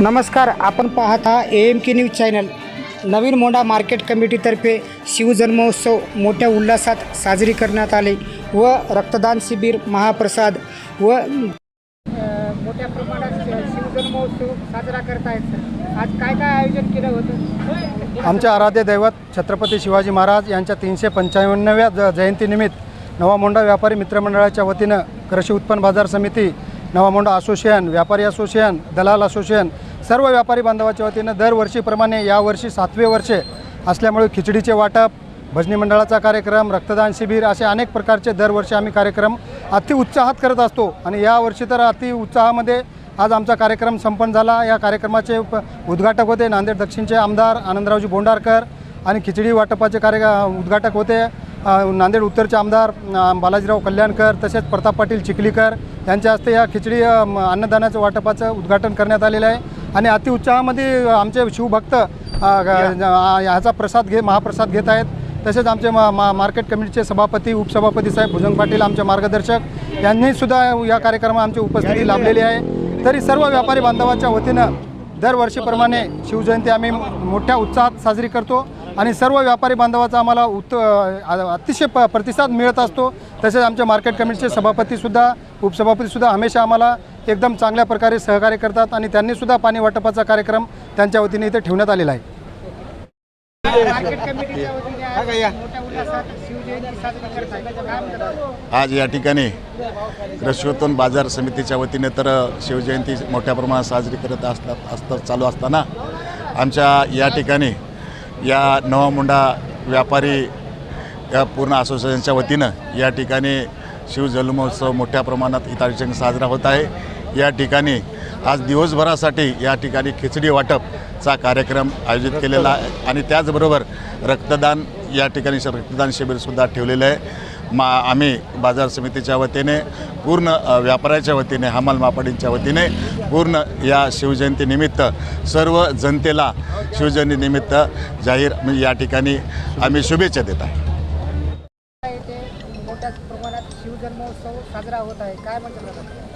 नमस्कार आपण पाहत आहात A M K news channel Naveen Monda market कमिटीतर्फे शिवजन्मोत्सव मोठ्या उल्हासात साजरी करण्यात आले व रक्तदान शिबिर महाप्रसाद व मोठ्या प्रमाणात शिवजन्मोत्सव साजरा करतायत. आज काय काय आयोजन केलं होतं? आमचे आराध्य दैवत छत्रपती शिवाजी महाराज यांच्या तीनशे पंचावन्नव्या ज जयंतीनिमित्त नवामोंडा व्यापारी मित्रमंडळाच्या वतीनं कृषी उत्पन्न बाजार समिती नवामोंडा असोसिएशन व्यापारी असोसिएशन दलाल असोसिएशन सर्व व्यापारी बांधवाच्या वतीनं दरवर्षीप्रमाणे यावर्षी सातवे वर्ष असल्यामुळे खिचडीचे वाटप भजनी मंडळाचा कार्यक्रम रक्तदान शिबिर असे अनेक प्रकारचे दरवर्षी आम्ही कार्यक्रम अति उत्साहात करत असतो. आणि यावर्षी तर अति उत्साहामध्ये आज आमचा कार्यक्रम संपन्न झाला. या कार्यक्रमाचे उद्घाटक होते नांदेड दक्षिणचे आमदार आनंदरावजी बोंडारकर आणि खिचडी वाटपाचे कार्य उद्घाटक होते. नांदेड उत्तरचे आमदार बालाजीराव कल्याणकर तसेच प्रताप पाटील चिखलीकर यांच्या हस्ते या खिचडी अन्नदानाचं वाटपाचं उद्घाटन करण्यात आलेलं आहे. आणि अतिउत्साहामध्ये आमचे शिवभक्त ह्याचा प्रसाद घे महाप्रसाद घेत आहेत. तसेच आमचे मा मा मार्केट कमिटीचे सभापती उपसभापती साहेब भुजंग पाटील आमचे मार्गदर्शक यांनीसुद्धा या कार्यक्रमात आमची उपस्थिती लाभलेली आहे. तरी सर्व व्यापारी बांधवाच्या वतीनं दरवर्षीप्रमाणे शिवजयंती आम्ही मोठ्या उत्साहात साजरी करतो. आणि सर्व व्यापारी बांधवाचा आम्हाला उत् अ- अतिशय प प्रतिसाद मिळत असतो. तसेच आमच्या मार्केट कमिटीचे सभापतीसुद्धा उपसभापतीसुद्धा हमेशा आम्हाला एकदम चांगल्या प्रकारे सहकार्य करतात आणि त्यांनीसुद्धा पाणी वाटपाचा कार्यक्रम त्यांच्या वतीने इथे ठेवण्यात आलेला आहे. मार्केट कमिटीच्या वतीने आज या. ठिकाणी कृषीोत्पन्न बाजार समितीच्या वतीने तर शिवजयंती मोठ्या प्रमाणात साजरी करत असतात असता चालू असताना आमच्या या ठिकाणी या नवामुंडा व्यापारी या पूर्ण असोसिएशनच्या वतीनं या ठिकाणी शिवजन्मोत्सव मोठ्या प्रमाणात इथं साजरा होत आहे. या ठिकाणी आज दिवसभरासाठी या ठिकाणी खिचडी वाटपचा कार्यक्रम आयोजित केलेला आहे. आणि त्याचबरोबर रक्तदान या ठिकाणी श- रक्तदान शिबिरसुद्धा ठेवलेलं आहे. मा आम्ही बाजार समितीच्या वतीने पूर्ण व्यापाऱ्याच्या वतीने हमाल मापाडींच्या वतीने पूर्ण या शिवजयंतीनिमित्त सर्व जनतेला शिवजयंतीनिमित्त जाहीर म्हणजे या ठिकाणी आम्ही शुभेच्छा देत आहे.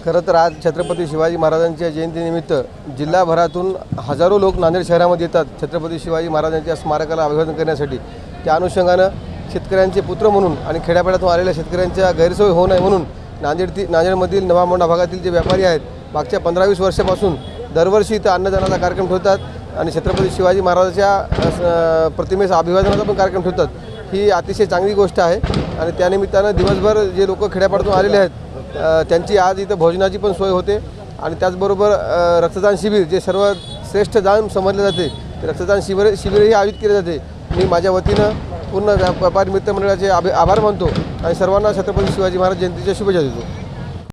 खरं तर आज छत्रपती शिवाजी महाराजांच्या जयंतीनिमित्त जिल्हाभरातून हजारो लोक नांदेड शहरामध्ये येतात छत्रपती शिवाजी महाराजांच्या स्मारकाला अभिवादन करण्यासाठी. त्या अनुषंगानं शेतकऱ्यांचे पुत्र म्हणून आणि खेड्यापाड्यातून आलेल्या शेतकऱ्यांच्या गैरसोय होऊ नये म्हणून नांदेड ती नांदेडमधील नवामोंडा भागातील जे व्यापारी आहेत मागच्या पंधरा वीस वर्षापासून दरवर्षी इथं अन्नदानाचा कार्यक्रम ठेवतात आणि छत्रपती शिवाजी महाराजाच्या अ, प्रतिमेचा अभिवादनाचा पण कार्यक्रम ठेवतात. ही अतिशय चांगली गोष्ट आहे आणि त्यानिमित्तानं दिवसभर जे लोक खेड्यापाड्यातून आलेले आहेत त्यांची आज इथं भोजनाची पण सोय होते आणि त्याचबरोबर रक्तदान शिबिर जे सर्व श्रेष्ठ दान समजले जाते ते रक्तदान शिबिर शिबिरही आयोजित केले जाते. मी माझ्या वतीनं पूर्ण व्यापारी मित्रमंडळाचे आभे आभार मानतो आणि सर्वांना छत्रपती शिवाजी महाराज जयंतीच्या शुभेच्छा देतो.